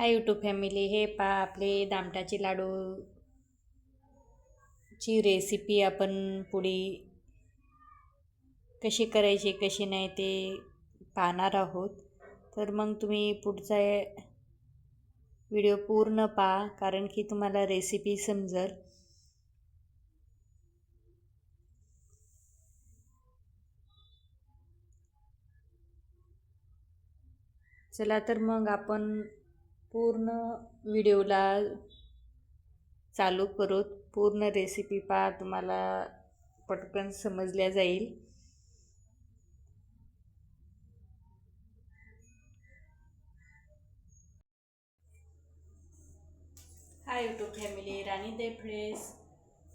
हाय YouTube family हे पा आपले दामटाचे लाडू ची रेसिपी आपण पुढे कशी करायची कशी नाही ते पाहणार आहोत. तर मग तुम्ही पुढचा व्हिडिओ पूर्ण पहा कारण की तुम्हाला रेसिपी समजल. चला तर मग आपण पूर्ण व्हिडिओला चालू करू पूर्ण रेसिपी पहा तुम्हाला पटकन समजल्या जाईल. हाय यूट्यूब फॅमिली राणी दे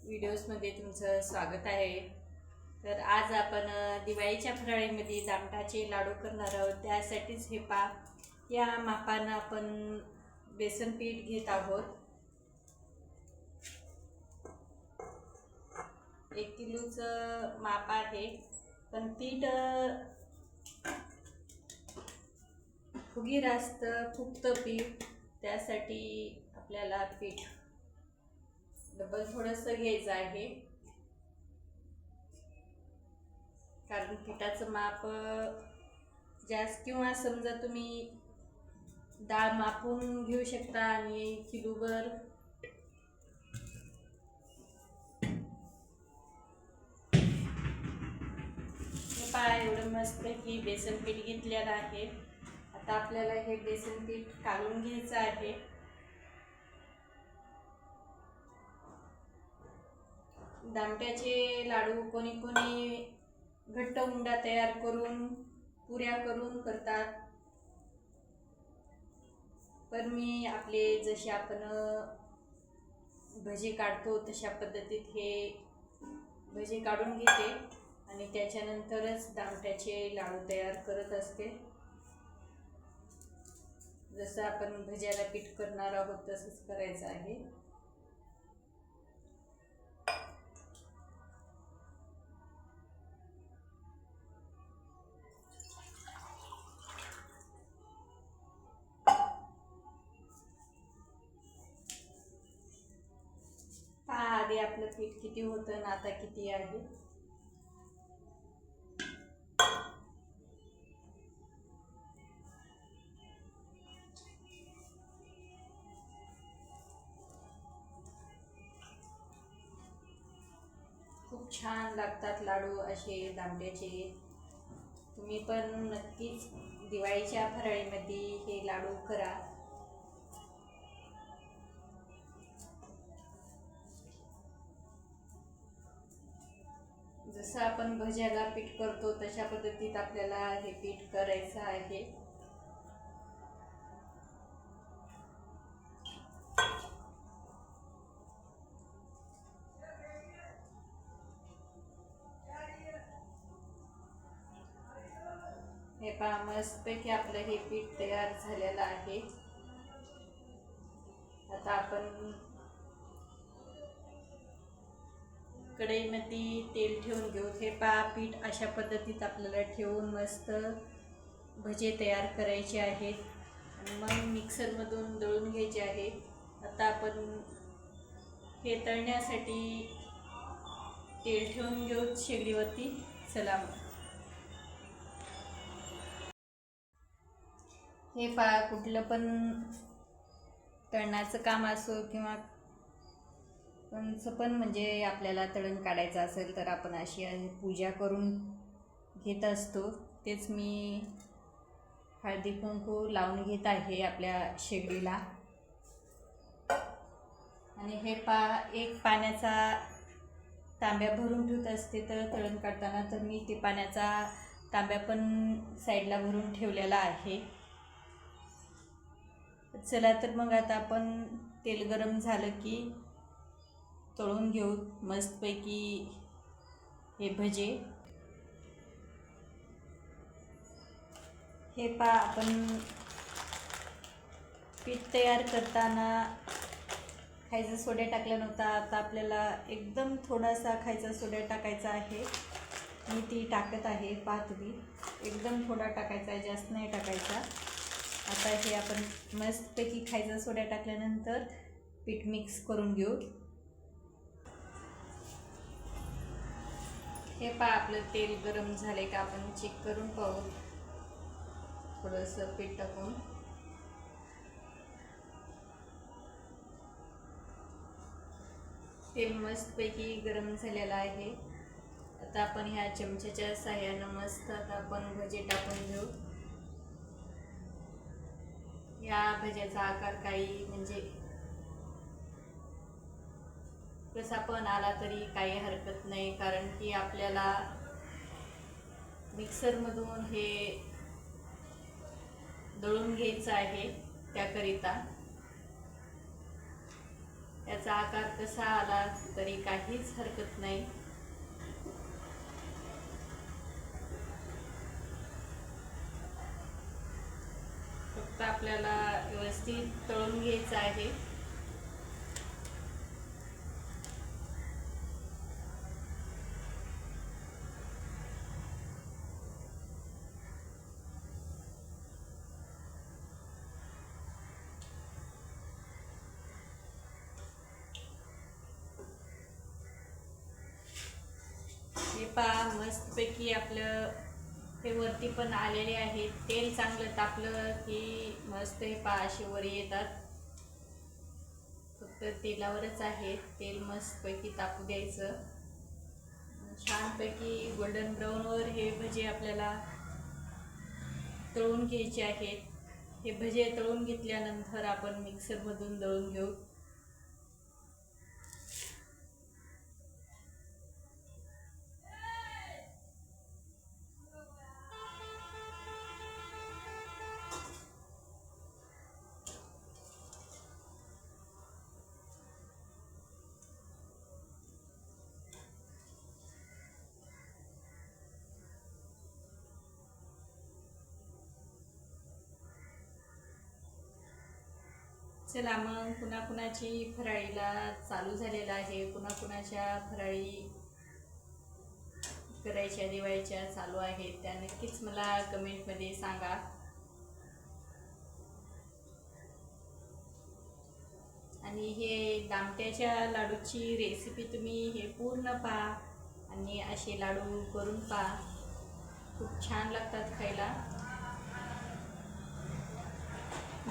व्हिडिओजमध्ये तुमचं स्वागत आहे. तर आज आपण दिवाळीच्या फराळीमध्ये दामटाचे लाडू करणार आहोत. त्यासाठीच हे पा या मापानं आपण बेसन पीठ घेत आहोत. एक किलोचं माप आहे. पण पीठ फुगीर असतं फुगतं पीठ त्यासाठी आपल्याला पीठ डबल थोडंसं घ्यायचं आहे. कारण पिठाचं माप जास्त किंवा समजा तुम्ही डाळ मापून घेऊ शकता आणि किलोभर हे पहा एवढं मस्त की बेसन पीठ घेतलेलं आहे. आता आपल्याला हे बेसन पीठ काढून घ्यायचं आहे. दामट्याचे लाडू कोणी कोणी घट्ट उंडा तयार करून पुऱ्या करून करतात. पण मी आपले जसे आपण भजी काढतो तशा पद्धतीत हे भजी काढून घेते आणि त्याच्यानंतरच दामट्याचे लाडू तयार करत असते. जसं आपण भज्याला पीठ करणार आहोत तसंच करायचं आहे. आधी आपलं पीठ किती होतं आणि आता किती आहे? खूप छान लागतात लाडू असे दामट्याचे. तुम्ही पण नक्कीच दिवाळीच्या फराळीमध्ये हे लाडू करा. जसं आपण भज्याला पीठ करतो तशा पद्धतीत आपल्याला हे पीठ करायचं आहे. हे पहा मस्तपैकी आपलं हे पीठ तयार झालेलं आहे. आता आपण कढईमध्ये तेल ठेवून घेऊ. हे पहा पीठ अशा पद्धतीत आपल्याला ठेवून मस्त भजे तयार करायचे आहेत. आणि मग मिक्सरमधून दळून घ्यायचे आहे आता आपण हे तळण्यासाठी तेल ठेवून घेऊ शेगडीवरती. चला मग. हे पा कुठलं पण तळण्याचं काम असो किंवा कोणचं पण म्हणजे आपल्याला तळण काढायचं असेल तर आपण अशी पूजा करून घेत असतो. तेच मी हळदी कुंकू लावून घेत आहे आपल्या शेगडीला. आणि हे पा एक पाण्याचा तांब्या भरून ठेवत असते तर तळण काढताना तर मी ते पाण्याचा तांब्या पण साईडला भरून ठेवलेला आहे. चला तर मग आता आपण तेल गरम झालं की तळून घेऊ मस्तपैकी हे भजे. हे पा आपण पीठ तयार करताना खायचा सोड्या टाकला नव्हता. आता आपल्याला एकदम थोडासा खायचा सोड्या टाकायचा आहे. मी ती टाकत आहे पहा तुम्ही. एकदम थोडा टाकायचा आहे जास्त नाही टाकायचा. आता आता हे आपण मस्तपैकी खायचा सोड्या टाकल्यानंतर पीठ मिक्स करून घेऊ. हे पहा आपलं तेल गरम झाले का आपण चेक करून पाहू. थोडंसं पीठ टाकून. तेल मस्तपैकी गरम झालेलं आहे. आता आपण ह्या चमच्याच्या साह्यानं मस्त आता आपण भजे टाकून घेऊ. या भज्याचा आकार काही म्हणजे कसा पण आला तरी काही हरकत नाही कारण की आपल्याला मिक्सरमधून हे दळून घ्यायचं आहे त्याकरिता. याचा आकार कसा आला तरी काहीच हरकत नाही. फक्त आपल्याला व्यवस्थित तळून घ्यायचं आहे. हे पहा मस्तपैकी आपलं हे वरती पण आलेले आहे. तेल चांगलं तापलं की मस्त हे पहा असे वर येतात. फक्त तेलावरच आहे. तेल मस्तपैकी तापू द्यायचं. छानपैकी गोल्डन ब्राऊनवर हे भजे आपल्याला तळून घ्यायचे आहेत. हे भजे तळून घेतल्यानंतर आपण मिक्सरमधून दळून घेऊ. चला मग कुणा कुणाची फराळीला चालू झालेला आहे कुणा कुणाच्या फराळी करायच्या दिवाळीच्या चालू आहेत त्या नक्कीच मला कमेंटमध्ये सांगा. आणि हे दामट्याच्या लाडूची रेसिपी तुम्ही हे पूर्ण पहा आणि असे लाडू करून पहा. खूप छान लागतात खायला.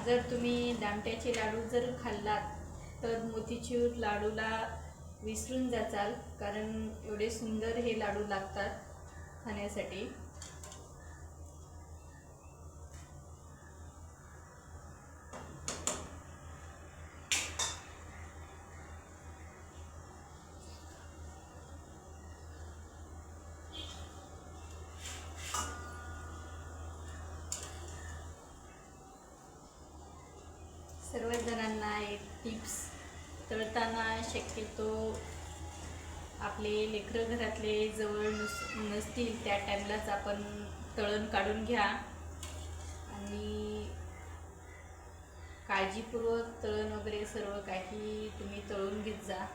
जर तुम्ही दामट्याचे लाडू जर खाल्लात तर मोतीचूर लाडूला विसरून जाचाल कारण एवढे सुंदर हे लाडू लागतात खाण्यासाठी. सर्वच जणांना एक टिप्स तळताना शक्यतो आपले लेकरं घरातले जवळ नस नसतील त्या टाईमलाच आपण तळण काढून घ्या. आणि काळजीपूर्वक तळण वगैरे सर्व काही तुम्ही तळून घेत जा.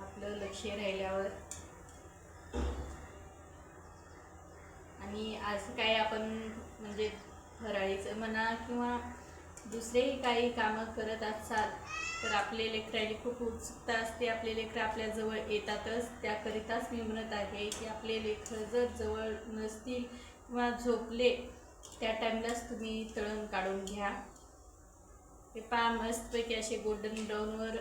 आपलं लक्ष राहिल्यावर. आणि आज काय आपण म्हणजे फराळीचं म्हणा किंवा दुसरेही काही कामं करत असाल तर आपले लेकराची खूप उत्सुकता असते. आपले लेकरं आपल्याजवळ येतातच त्याकरिताच मी म्हणत आहे की आपले लेकरं जर जवळ नसतील किंवा झोपले त्या टाईमलाच तुम्ही तळण काढून घ्या. हे पहा मस्तपैकी असे गोल्डन ब्राऊनवर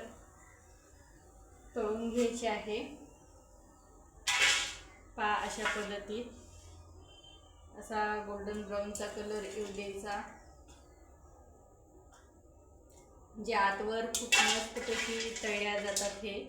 तळून घ्यायचे आहे. पहा अशा पद्धतीत असा गोल्डन ब्राऊनचा कलर येऊ द्यायचा. जे आतवर खूप मस्तपैकी तळल्या जातात हे.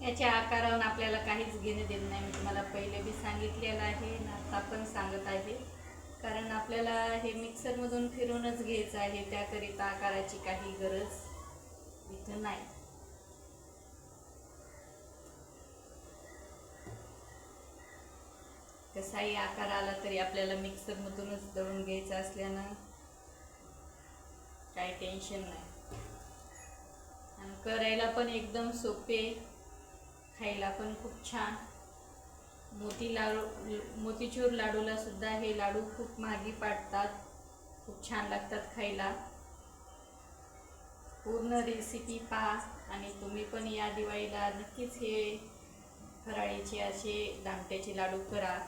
याच्या आकारावर आपल्याला काहीच घेणं देणं नाही. मी तुम्हाला पहिले बी सांगितलेलं आहे आणि आता पण सांगत आहे. कारण आपल्याला हे मिक्सरमधून फिरूनच घ्यायचं आहे त्याकरिता आकाराची काही गरज इथं नाही. कसाही आकार आला तरी आपल्याला मिक्सरमधूनच दळून घ्यायचं असल्यानं काही टेन्शन नाही. आणि करायला पण एकदम सोपे खायला पण खूप छान. मोती लाडू मोतीचूर लाडूला सुद्धा हे लाडू खूप महागी पाडतात. खूप छान लागतात खायला. पूर्ण रेसिपी पहा आणि तुम्ही पण या दिवाळीला नक्कीच हे फराळीचे असे दामट्याचे लाडू करा.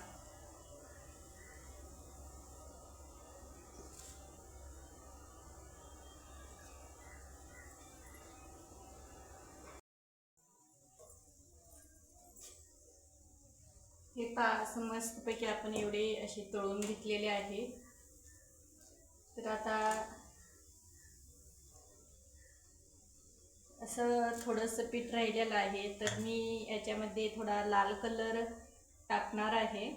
हे पा असं मस्तपैकी आपण एवढे असे तळून घेतलेले आहे. तर आता असं थोडंसं पीठ राहिलेलं आहे तर मी याच्यामध्ये थोडा लाल कलर टाकणार आहे.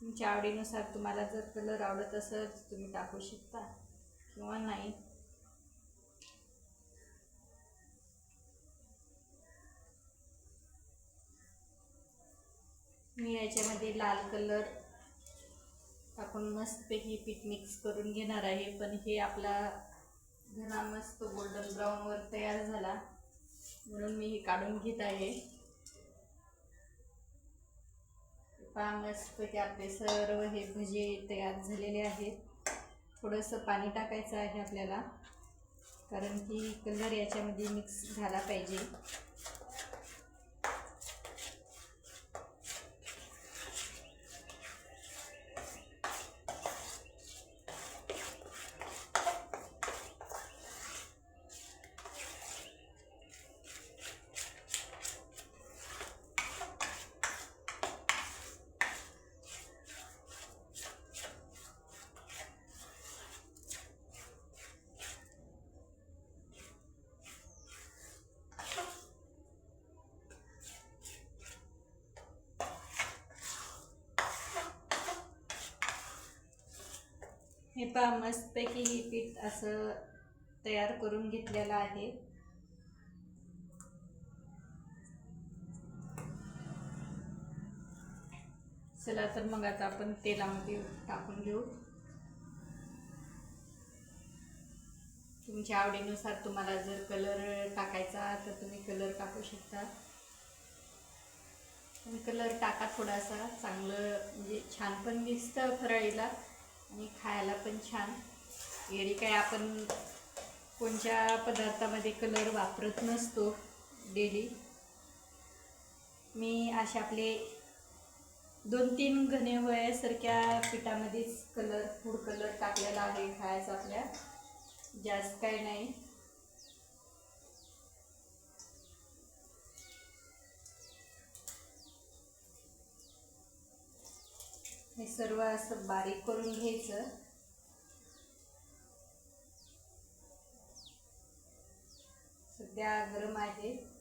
तुमच्या आवडीनुसार तुम्हाला जर कलर आवडत असेल तुम्ही टाकू शकता. किंवा नाही. मी याच्यामध्ये लाल कलर आपण मस्तपैकी पीठ मिक्स करून घेणार आहे. पण हे आपला घरा मस्त गोल्डन ब्राऊनवर तयार झाला. म्हणून मी हे काढून घेत आहे. पहा मस्तपैकी आपले सर्व हे भजे तयार झालेले आहेत. थोडंसं पाणी टाकायचं आहे आपल्याला. कारण की कलर याच्यामध्ये मिक्स झाला पाहिजे. हे पहा मस्तपैकी हे पीठ असं तयार करून घेतलेलं आहे. चला तर मग आता आपण तेलामध्ये टाकून घेऊ. तुमच्या आवडीनुसार तुम्हाला जर कलर टाकायचा तर तुम्ही कलर टाकू शकता. पण कलर टाका थोडासा चांगलं म्हणजे छान पण दिसतं फराळीला. आणि खायला पण छान. एरी काय आपण कोणत्या पदार्थामध्ये कलर वापरत नसतो डेली मी असे आपले दोन तीन घणे वयासारख्या पिठामध्येच कलर फूड कलर टाकलेला आहे खायचा आपल्या. जास्त काही नाही. हे सर्व असं बारीक करून घ्यायचं. सध्या गरम आहे.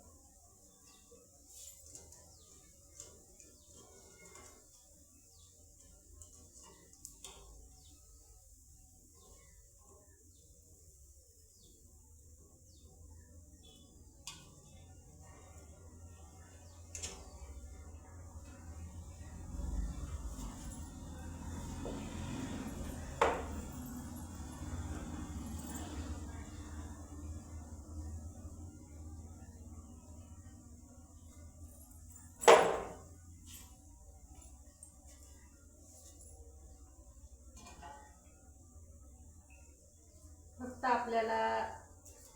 फक्त आपल्याला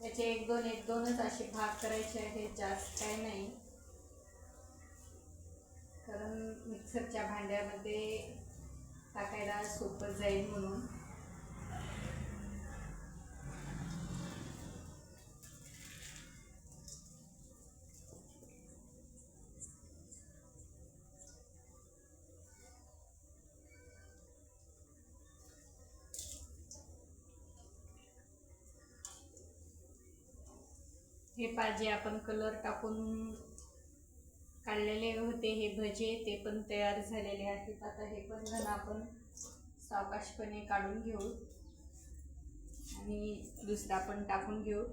याचे एक दोन एक दोनच असे भाग करायचे आहेत जास्त काही नाही. कारण मिक्सरच्या भांड्यामध्ये टाकायला सोपं जाईल म्हणून. हे पाहिजे आपण कलर टाकून काढलेले होते हे भजे ते पण तयार झालेले आहेत. आता हे पण घन आपण सावकाशपणे काढून घेऊ. आणि दुसरा पण टाकून घेऊ.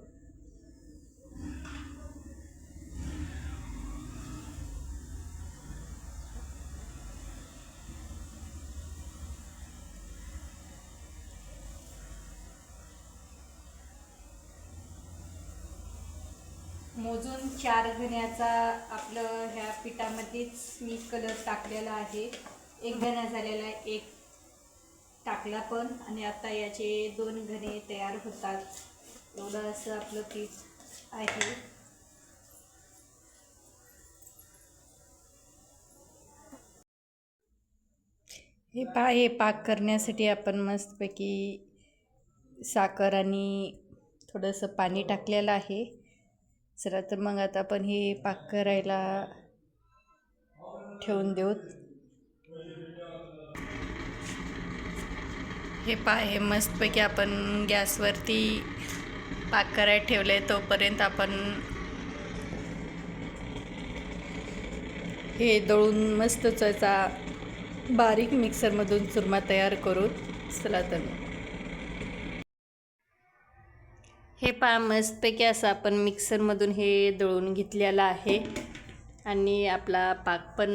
मोजून चार घण्याचा आपलं ह्या पिठामध्येच मी कलर टाकलेला आहे. एक घणा झालेला एक टाकला पण. आणि आता याचे दोन घणे तयार होतात. एवढं असं आपलं पीठ आहे. हे पा हे पाक करण्यासाठी आपण मस्तपैकी साखर आणि थोडंसं पाणी टाकलेलं आहे. चला तर मग आता आपण हे पाक करायला ठेवून देऊत हे पा हे मस्तपैकी आपण गॅसवरती पाक करायला ठेवले तोपर्यंत आपण हे दळून मस्त त्याचा बारीक मिक्सरमधून चुरमा तयार करू चला तर हे पा मस्तपैकी असं आपण मिक्सरमधून हे दळून घेतलेलं आहे. आणि आपला पाक पण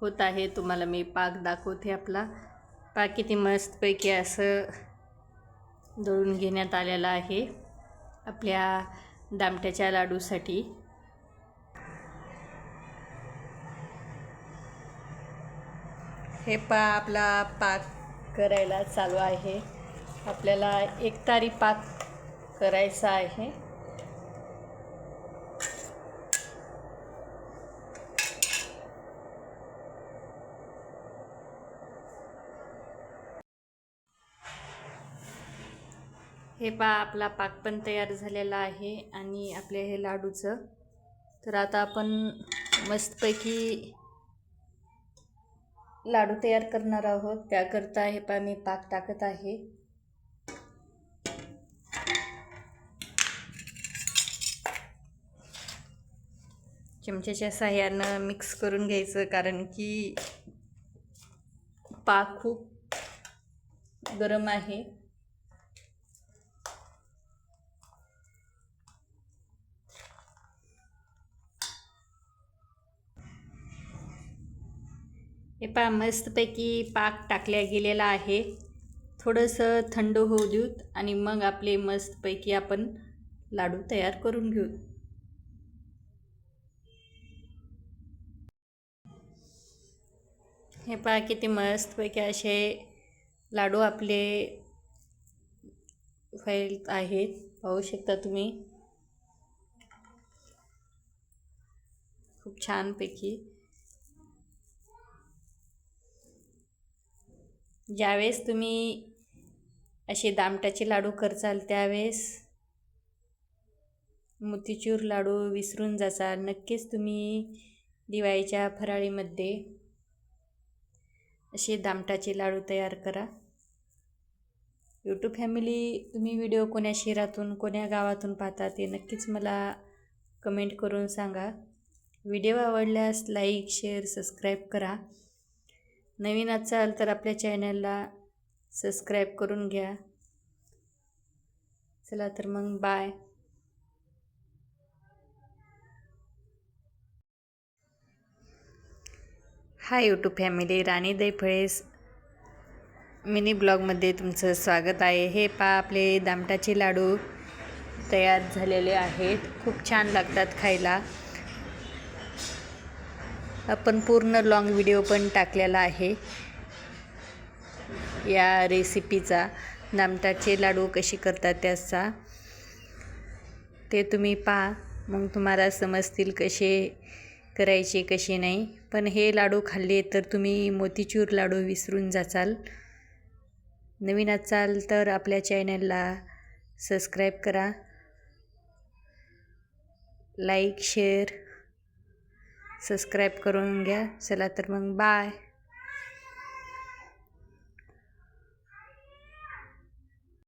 होत आहे. तुम्हाला मी पाक दाखवते आपला. पाक किती मस्तपैकी असं दळून घेण्यात आलेला आहे आपल्या दामट्याच्या लाडूसाठी. हे पा आपला पाक करायला चालू आहे. आपल्याला एक तारी पाक करायचा आहे. हे पा आपला पाक पण तयार झालेला आहे आणि आपल्या हे लाडूचं. तर आता आपण मस्तपैकी लाडू तयार करणार आहोत. त्याकरता हे पा मी पाक टाकत आहे. चमच्याच्या साह्यानं मिक्स करून घ्यायचं कारण की पाक खूप गरम आहे. हे पा मस्तपैकी पाक टाकल्या गेलेला आहे. थोडंसं थंड होऊ देऊत आणि मग आपले मस्तपैकी आपण लाडू तयार करून घेऊ. हे पहा किती मस्तपैकी असे लाडू आपले फैल आहेत. पाहू शकता तुम्ही. खूप छानपैकी. ज्यावेळेस तुम्ही असे दामट्याचे लाडू करचाल त्यावेळेस मोतीचूर लाडू विसरून जाचाल. नक्कीच तुम्ही दिवाळीच्या फराळीमध्ये असे दामटाचे लाडू तयार करा. यूट्यूब फॅमिली तुम्ही व्हिडिओ कोण्या शहरातून कोण्या गावातून पाहता ते नक्कीच मला कमेंट करून सांगा. व्हिडिओ आवडल्यास लाईक शेअर सबस्क्राईब करा. नवीन असाल तर आपल्या चॅनलला सबस्क्राईब करून घ्या. चला तर मग bye hi YouTube family Rani दैफळेस mini ब्लॉगमध्ये तुमचं स्वागत आहे. हे पा आपले दामटाचे लाडू तयार झालेले आहेत. खूप छान लागतात खायला. आपण पूर्ण लॉंग व्हिडिओ पण टाकलेला आहे. या रेसिपीचा दामटाचे लाडू कशी करतात त्याचा ते तुम्ही पहा. मग तुम्हाला समजतील कसे करायचे कसे नाही. पण हे लाडू खाल्ले तर तुम्ही मोतीचूर लाडू विसरून जाचाल. नवीन असाल तर आपल्या चॅनलला सबस्क्राईब करा. लाईक शेअर सबस्क्राईब करून घ्या. चला तर मग बाय.